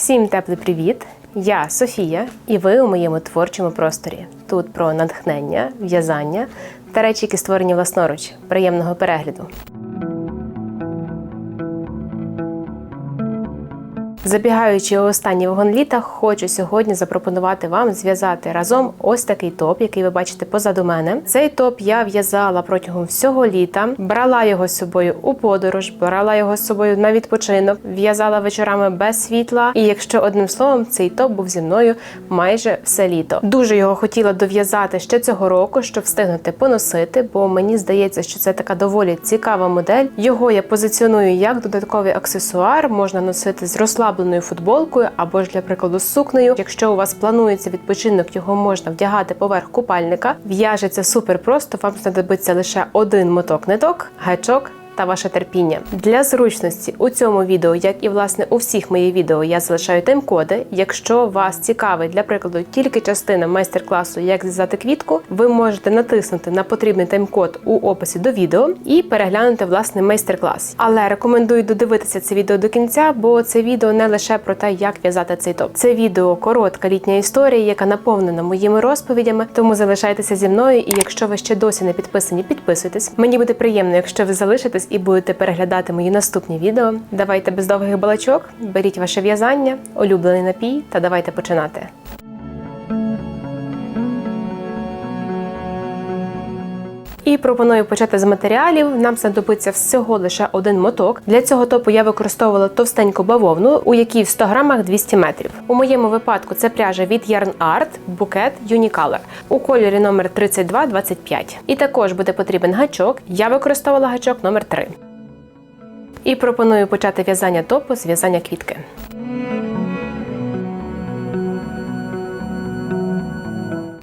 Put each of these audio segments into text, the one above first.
Всім теплий привіт! Я Софія, і ви у моєму творчому просторі. Тут про натхнення, в'язання та речі, які створені власноруч. Приємного перегляду. Забігаючи у останній вагон літа, хочу сьогодні запропонувати вам зв'язати разом ось такий топ, який ви бачите позаду мене. Цей топ я в'язала протягом всього літа, брала його з собою у подорож, брала його з собою на відпочинок, в'язала вечорами без світла. І якщо одним словом, цей топ був зі мною майже все літо. Дуже його хотіла дов'язати ще цього року, щоб встигнути поносити, бо мені здається, що це така доволі цікава модель. Його я позиціоную як додатковий аксесуар, можна носити з розслабленою футболкою або ж для прикладу сукнею. Якщо у вас планується відпочинок, його можна вдягати поверх купальника. В'яжеться супер просто. Вам знадобиться лише один моток ниток, гачок. Та ваше терпіння для зручності у цьому відео, як і власне у всіх моїх відео, я залишаю тайм-коди. Якщо вас цікавить, для прикладу, тільки частина майстер-класу, як зв'язати квітку, ви можете натиснути на потрібний тайм-код у описі до відео і переглянути власне майстер-клас. Але рекомендую додивитися це відео до кінця, бо це відео не лише про те, як в'язати цей топ. Це відео коротка літня історія, яка наповнена моїми розповідями. Тому залишайтеся зі мною. І якщо ви ще досі не підписані, підписуйтесь. Мені буде приємно, якщо ви залишитесь і будете переглядати мої наступні відео. Давайте без довгих балачок, беріть ваше в'язання, улюблений напій та давайте починати. І пропоную почати з матеріалів. Нам знадобиться всього лише один моток. Для цього топу я використовувала товстеньку бавовну, у якій в 100 грамах 200 метрів. У моєму випадку це пряжа від Yarn Art букет Unicolor у кольорі номер 3225. І також буде потрібен гачок. Я використовувала гачок номер 3. І пропоную почати в'язання топу з в'язання квітки.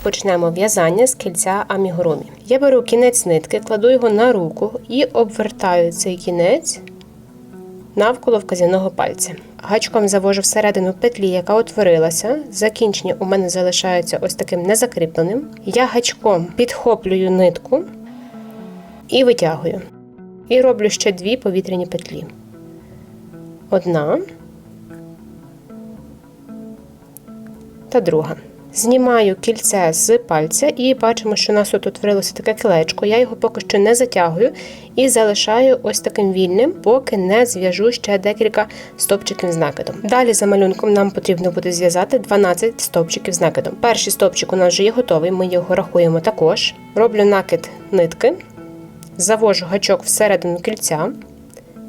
Почнемо в'язання з кільця амігурумі. Я беру кінець нитки, кладу його на руку і обвертаю цей кінець навколо вказівного пальця. Гачком завожу всередину петлі, яка утворилася. Закінчення у мене залишається ось таким незакріпленим. Я гачком підхоплюю нитку і витягую. І роблю ще дві повітряні петлі. Одна та друга. Знімаю кільце з пальця і бачимо, що у нас тут утворилося таке кілечко. Я його поки що не затягую і залишаю ось таким вільним, поки не зв'яжу ще декілька стопчиків з накидом. Далі за малюнком нам потрібно буде зв'язати 12 стовпчиків з накидом. Перший стовпчик у нас вже є готовий, ми його рахуємо також. Роблю накид нитки, завожу гачок всередину кільця,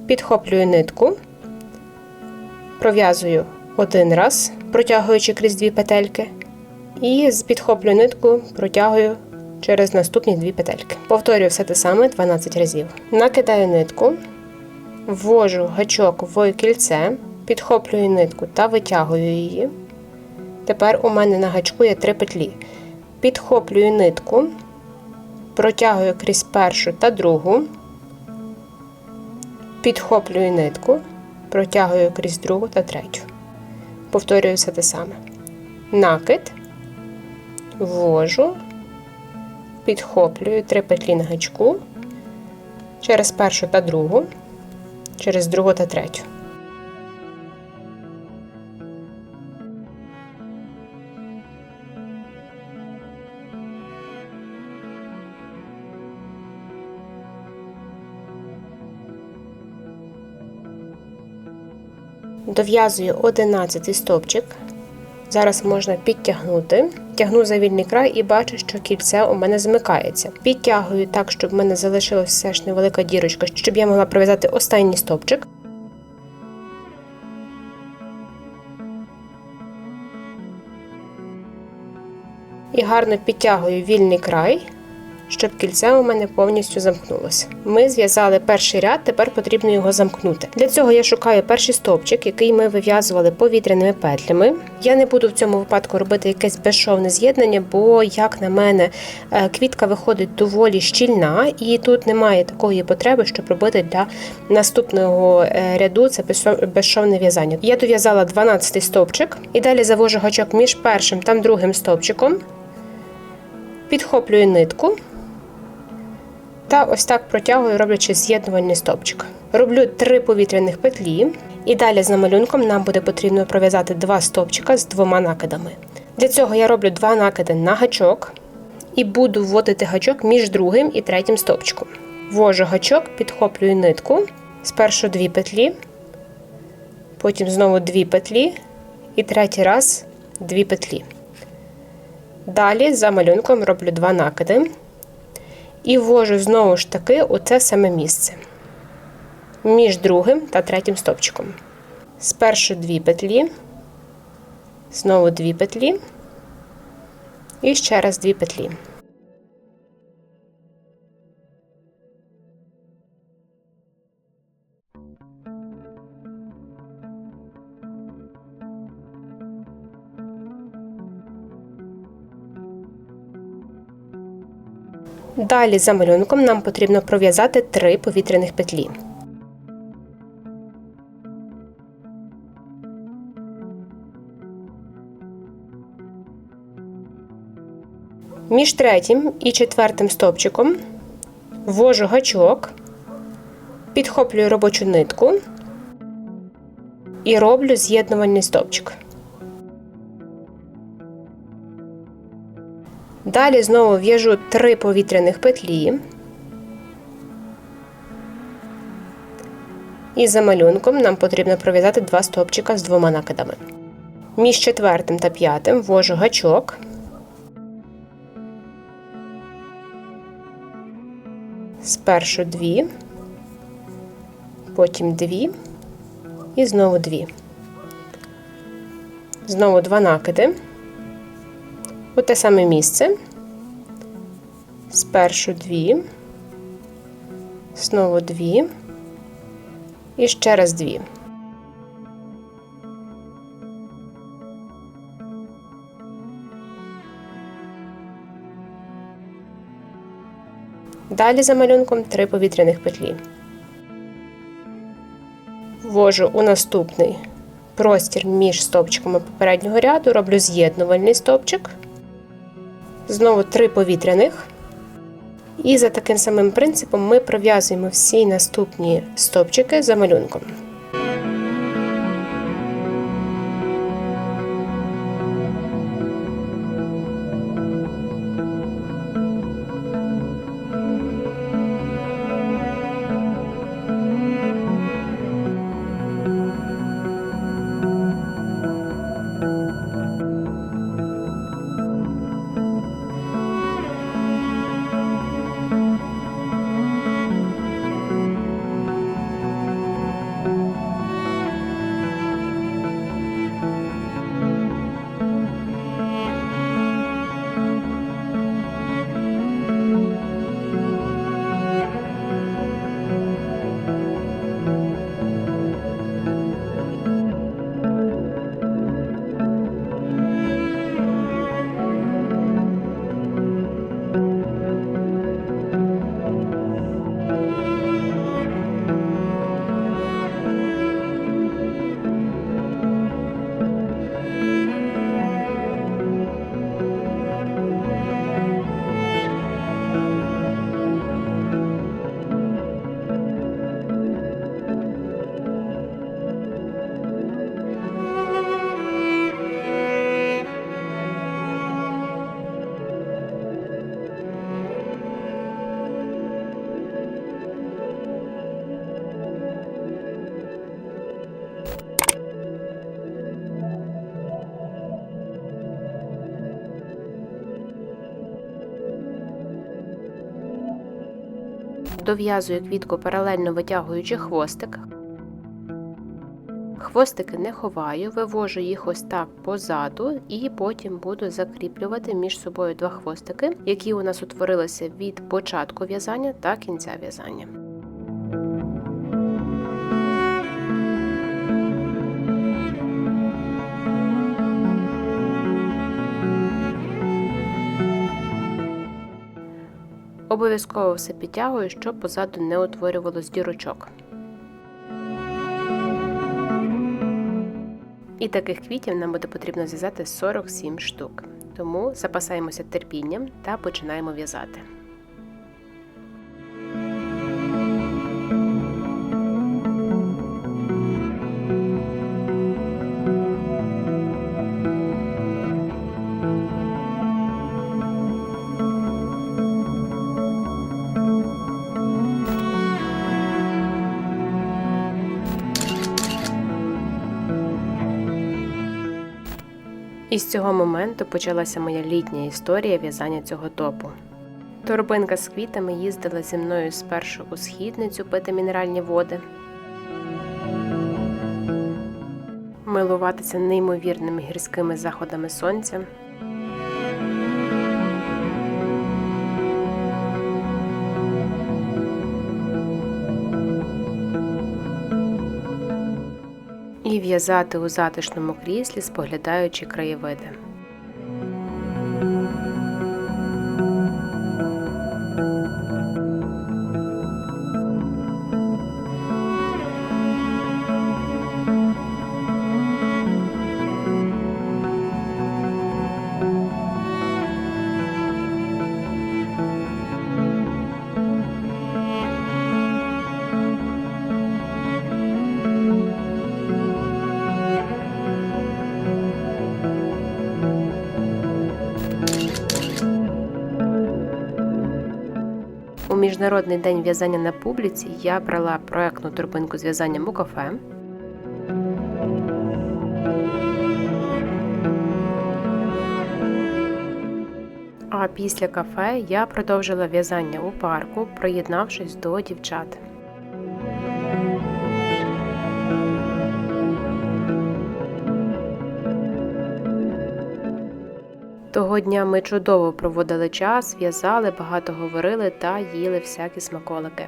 підхоплюю нитку, пров'язую один раз, протягуючи крізь дві петельки. І підхоплюю нитку, протягую через наступні дві петельки. Повторюю все те саме 12 разів. Накидаю нитку, ввожу гачок в кільце, підхоплюю нитку та витягую її. Тепер у мене на гачку є три петлі. Підхоплюю нитку, протягую крізь першу та другу, підхоплюю нитку, протягую крізь другу та третю. Повторюю все те саме. Накид ввожу, підхоплюю три петлі на гачку через першу та другу, через другу та третю. Дов'язую 11 стовпчик. Зараз можна підтягнути. Тягну за вільний край і бачу, що кільце у мене змикається. Підтягую так, щоб в мене залишилася все ж невелика дірочка, щоб я могла пров'язати останній стовпчик. І гарно підтягую вільний край, щоб кільце у мене повністю замкнулося. Ми зв'язали перший ряд, тепер потрібно його замкнути. Для цього я шукаю перший стовпчик, який ми вив'язували повітряними петлями. Я не буду в цьому випадку робити якесь безшовне з'єднання, бо, як на мене, е, квітка виходить доволі щільна, і тут немає такої потреби, щоб робити для наступного е, ряду це безшовне в'язання. Я дов'язала 12 стовпчик і далі завожу гачок між першим та другим стовпчиком. Підхоплюю нитку та ось так протягую, роблячи з'єднувальний стовпчик. Роблю три повітряних петлі І далі за малюнком нам буде потрібно пров'язати два стовпчика з двома накидами. Для цього я роблю два накиди на гачок і буду вводити гачок між другим і третім стовпчиком. Ввожу гачок, підхоплюю нитку, спершу дві петлі, потім знову дві петлі і третій раз дві петлі. Далі за малюнком роблю два накиди і ввожу знову ж таки у це саме місце між другим та третім стовпчиком. Спершу дві петлі, знову дві петлі і ще раз дві петлі. Далі за малюнком нам потрібно пров'язати три повітряних петлі. Між третім і четвертим стовпчиком ввожу гачок, підхоплюю робочу нитку і роблю з'єднувальний стовпчик. Далі знову в'яжу три повітряних петлі. І за малюнком нам потрібно пров'язати два стовпчика з двома накидами. Між четвертим та п'ятим ввожу гачок. Спершу дві, потім дві і знову дві. Знову два накиди у те саме місце. Спершу дві, знову дві і ще раз дві. Далі за малюнком три повітряних петлі. Ввожу у наступний простір між стовпчиками попереднього ряду, роблю з'єднувальний стовпчик, знову три повітряних. І за таким самим принципом ми пров'язуємо всі наступні стовпчики за малюнком. Дов'язую квітку паралельно витягуючи хвостик. Хвостики не ховаю, вивожу їх ось так позаду, і потім буду закріплювати між собою два хвостики, які у нас утворилися від початку в'язання та кінця в'язання. Обов'язково все підтягую, щоб позаду не утворювалось дірочок. І таких квітів нам буде потрібно зв'язати 47 штук. Тому запасаємося терпінням та починаємо в'язати. І з цього моменту почалася моя літня історія в'язання цього топу. Торбинка з квітами їздила зі мною спершу у східницю пити мінеральні води, милуватися неймовірними гірськими заходами сонця. І в'язати у затишному кріслі, споглядаючи краєвиди. Міжнародний день в'язання на публіці я брала проектну торбинку з в'язанням у кафе. А після кафе я продовжила в'язання у парку, приєднавшись до дівчат. Того дня ми чудово проводили час, в'язали, багато говорили та їли всякі смаколики.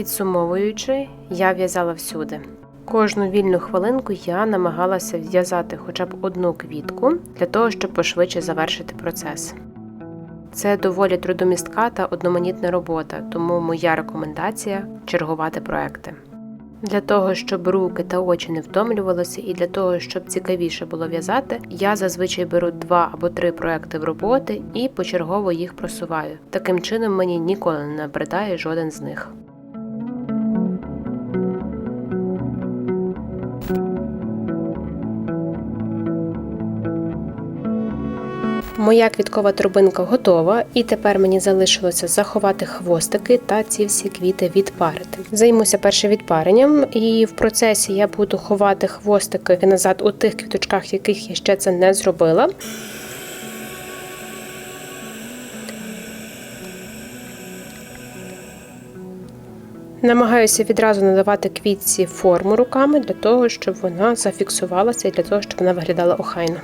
Підсумовуючи, я в'язала всюди. Кожну вільну хвилинку я намагалася в'язати хоча б одну квітку для того, щоб пошвидше завершити процес. Це доволі трудомістка та одноманітна робота, тому моя рекомендація чергувати проекти. Для того, щоб руки та очі не втомлювалися, і для того, щоб цікавіше було в'язати, я зазвичай беру два або три проекти в роботи і почергово їх просуваю. Таким чином мені ніколи не набридає жоден з них. Моя квіткова турбинка готова, і тепер мені залишилося заховати хвостики та ці всі квіти відпарити. Займуся перше відпаренням, і в процесі я буду ховати хвостики назад у тих квіточках, яких я ще це не зробила. Намагаюся відразу надавати квітці форму руками для того, щоб вона зафіксувалася і для того, щоб вона виглядала охайно.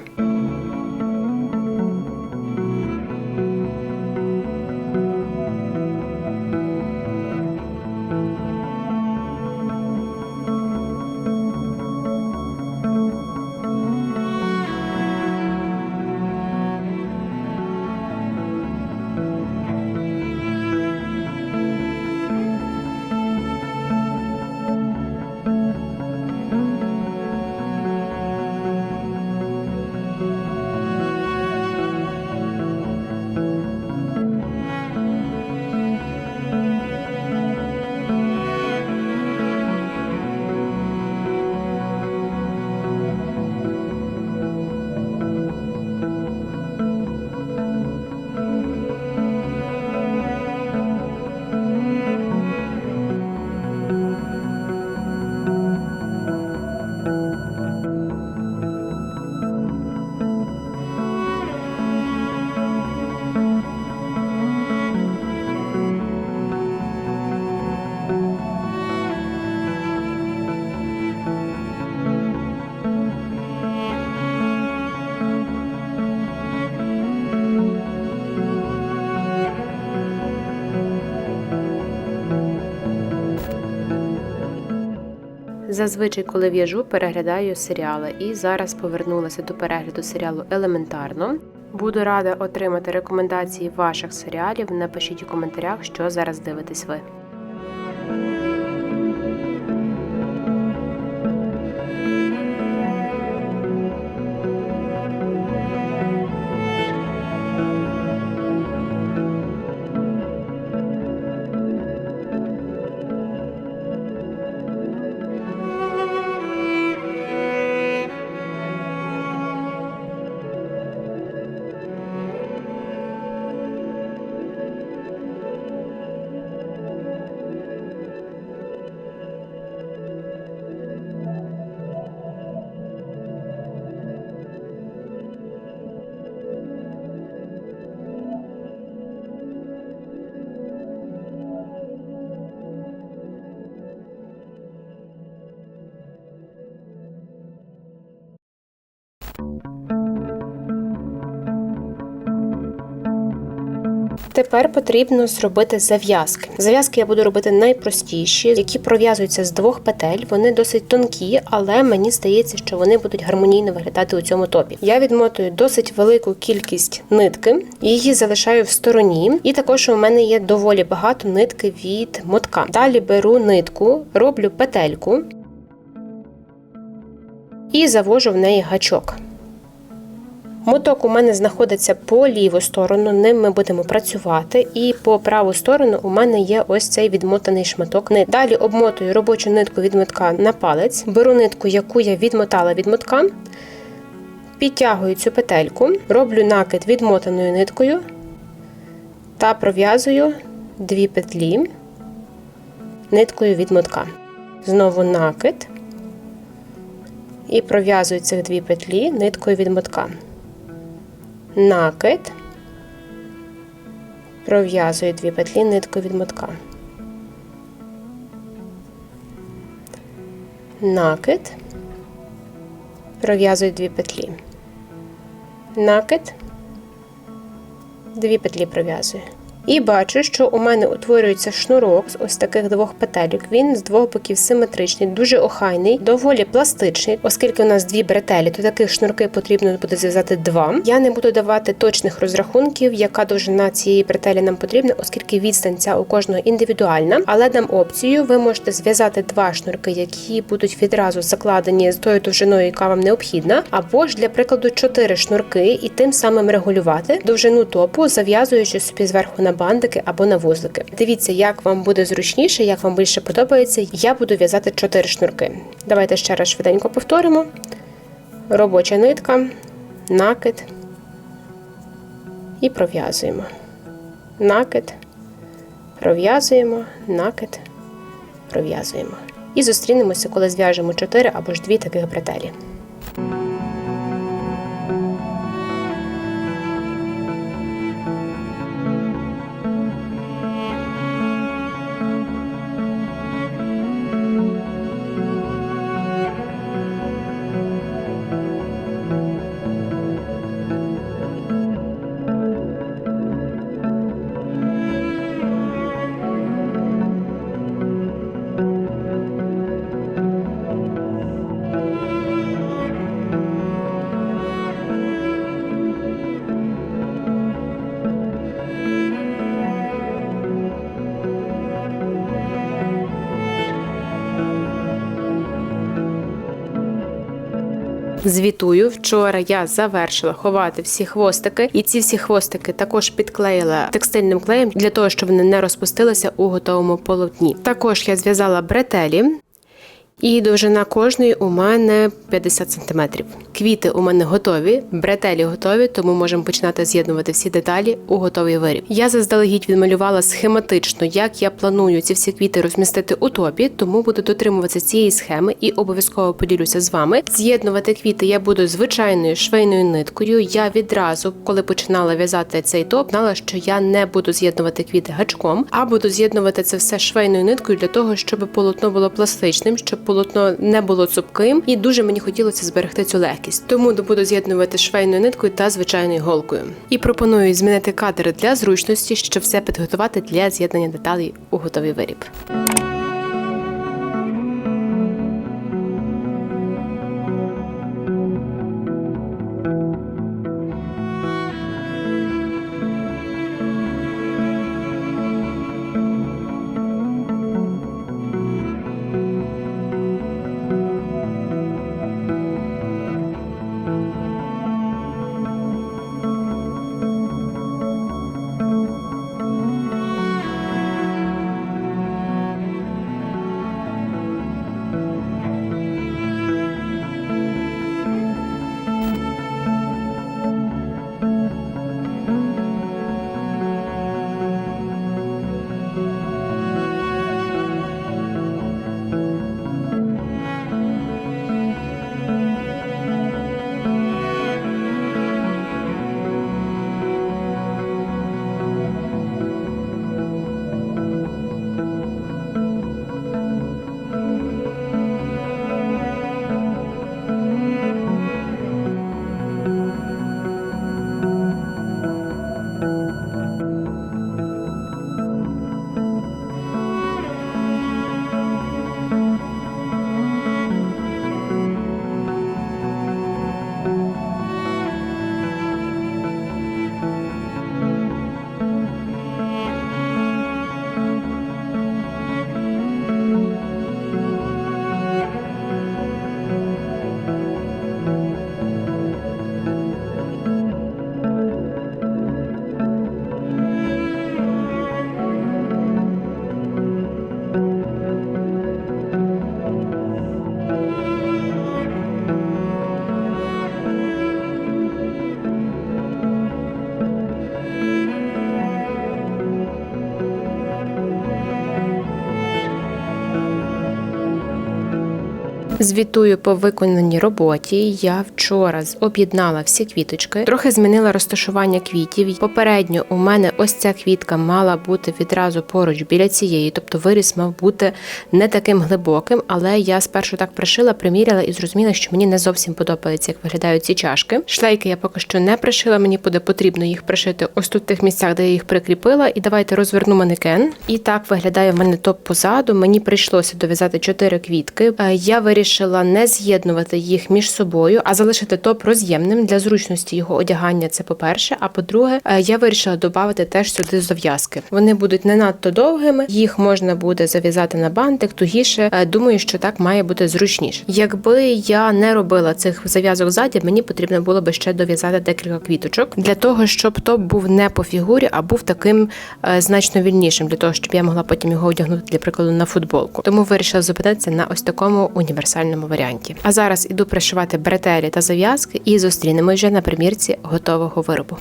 Зазвичай, коли в'яжу, переглядаю серіали і зараз повернулася до перегляду серіалу елементарно. Буду рада отримати рекомендації ваших серіалів. Напишіть у коментарях, що зараз дивитесь ви. Тепер потрібно зробити зав'язки. Зав'язки я буду робити найпростіші, які пров'язуються з двох петель. Вони досить тонкі, але мені здається, що вони будуть гармонійно виглядати у цьому топі. Я відмотую досить велику кількість нитки, її залишаю в стороні, і також у мене є доволі багато нитки від мотка. Далі беру нитку, роблю петельку і завожу в неї гачок. Моток у мене знаходиться по ліву сторону, ним ми будемо працювати, і по праву сторону у мене є ось цей відмотаний шматок нит. Далі обмотую робочу нитку від мотка на палець, беру нитку, яку я відмотала від мотка, підтягую цю петельку, роблю накид відмотаною ниткою та пров'язую дві петлі ниткою від мотка. Знову накид. І пров'язую цих дві петлі ниткою від мотка накид, пров'язую дві петлі нитку від мотка. Накид, пров'язую дві петлі. Накид, дві петлі пров'язую. І бачу, що у мене утворюється шнурок з ось таких двох петелек. Він з двох боків симетричний, дуже охайний, доволі пластичний, оскільки у нас дві бретелі, то таких шнурки потрібно буде зв'язати два. Я не буду давати точних розрахунків, яка довжина цієї бретелі нам потрібна, оскільки відстань ця у кожного індивідуальна. Але дам опцію, ви можете зв'язати два шнурки, які будуть відразу закладені з тою довжиною, яка вам необхідна, або ж для прикладу чотири шнурки, і тим самим регулювати довжину топу, зав'язуючи собі зверху на бандики або на вузлики. Дивіться, як вам буде зручніше, як вам більше подобається. Я буду в'язати 4 шнурки. Давайте ще раз швиденько повторимо: робоча нитка, накид і пров'язуємо. Накид, пров'язуємо, накид, пров'язуємо. І зустрінемося, коли зв'яжемо 4 або ж 2 таких бретелі. Звітую, вчора я завершила ховати всі хвостики, і ці всі хвостики також підклеїла текстильним клеєм для того, щоб вони не розпустилися у готовому полотні. Також я зв'язала бретелі. І довжина кожної у мене 50 см. Квіти у мене готові, бретелі готові, тому можемо починати з'єднувати всі деталі у готовий виріб. Я заздалегідь відмалювала схематично, як я планую ці всі квіти розмістити у топі, тому буду дотримуватися цієї схеми і обов'язково поділюся з вами. З'єднувати квіти я буду звичайною швейною ниткою. Я відразу, коли починала в'язати цей топ, знала, що я не буду з'єднувати квіти гачком, а буду з'єднувати це все швейною ниткою для того, щоб полотно було пластичним, щоб полотно не було цупким, і дуже мені хотілося зберегти цю легкість. Тому буду з'єднувати швейною ниткою та звичайною голкою. І пропоную змінити кадри для зручності, щоб все підготувати для з'єднання деталей у готовий виріб. Звітую по виконаній роботі. Я вчора об'єднала всі квіточки, трохи змінила розташування квітів. Попередньо у мене ось ця квітка мала бути відразу поруч біля цієї, тобто виріс мав бути не таким глибоким. Але я спершу так пришила, приміряла і зрозуміла, що мені не зовсім подобається, як виглядають ці чашки. Шлейки я поки що не пришила. Мені буде потрібно їх пришити ось тут в тих місцях, де я їх прикріпила. І давайте розверну манекен. І так виглядає в мене топ позаду. Мені прийшлося дов'язати чотири квітки. Е, Я вирішила не з'єднувати їх між собою, а залишити топ роз'ємним для зручності його одягання. Це по-перше. А по-друге, е, я вирішила додати теж сюди зав'язки. Вони будуть не надто довгими, їх можна буде зав'язати на бантик, тугіше. Е, Думаю, що так має бути зручніше. Якби я не робила цих зав'язок ззаді, мені потрібно було би ще дов'язати декілька квіточок для того, щоб топ був не по фігурі, а був таким е, значно вільнішим, для того, щоб я могла потім його одягнути для прикладу на футболку. Тому вирішила зупинитися на ось такому універсальному варіанті. А зараз іду пришивати бретелі та зав'язки і зустрінемось вже на примірці готового виробу.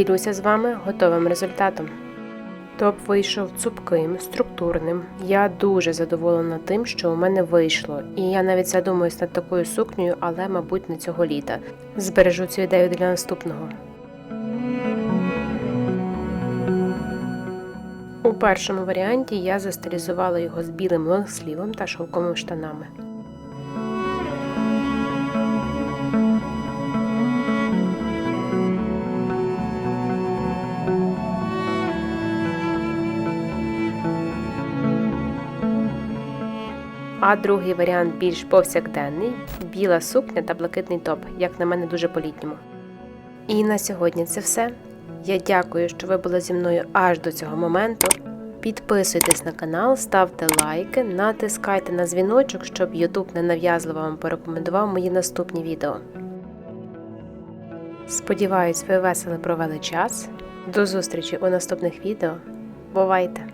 Ділюся з вами готовим результатом. Топ вийшов цупким, структурним. Я дуже задоволена тим, що у мене вийшло, і я навіть задумуюсь над такою сукнею, але, мабуть, не цього літа. Збережу цю ідею для наступного. У першому варіанті я застилізувала його з білим лонгслівом та шовковими штанами. А другий варіант більш повсякденний біла сукня та блакитний топ, як на мене, дуже по-літньому. І на сьогодні це все. Я дякую, що ви були зі мною аж до цього моменту. Підписуйтесь на канал, ставте лайки, натискайте на дзвіночок, щоб YouTube ненав'язливо вам порекомендував мої наступні відео. Сподіваюсь, ви весело провели час. До зустрічі у наступних відео. Бувайте!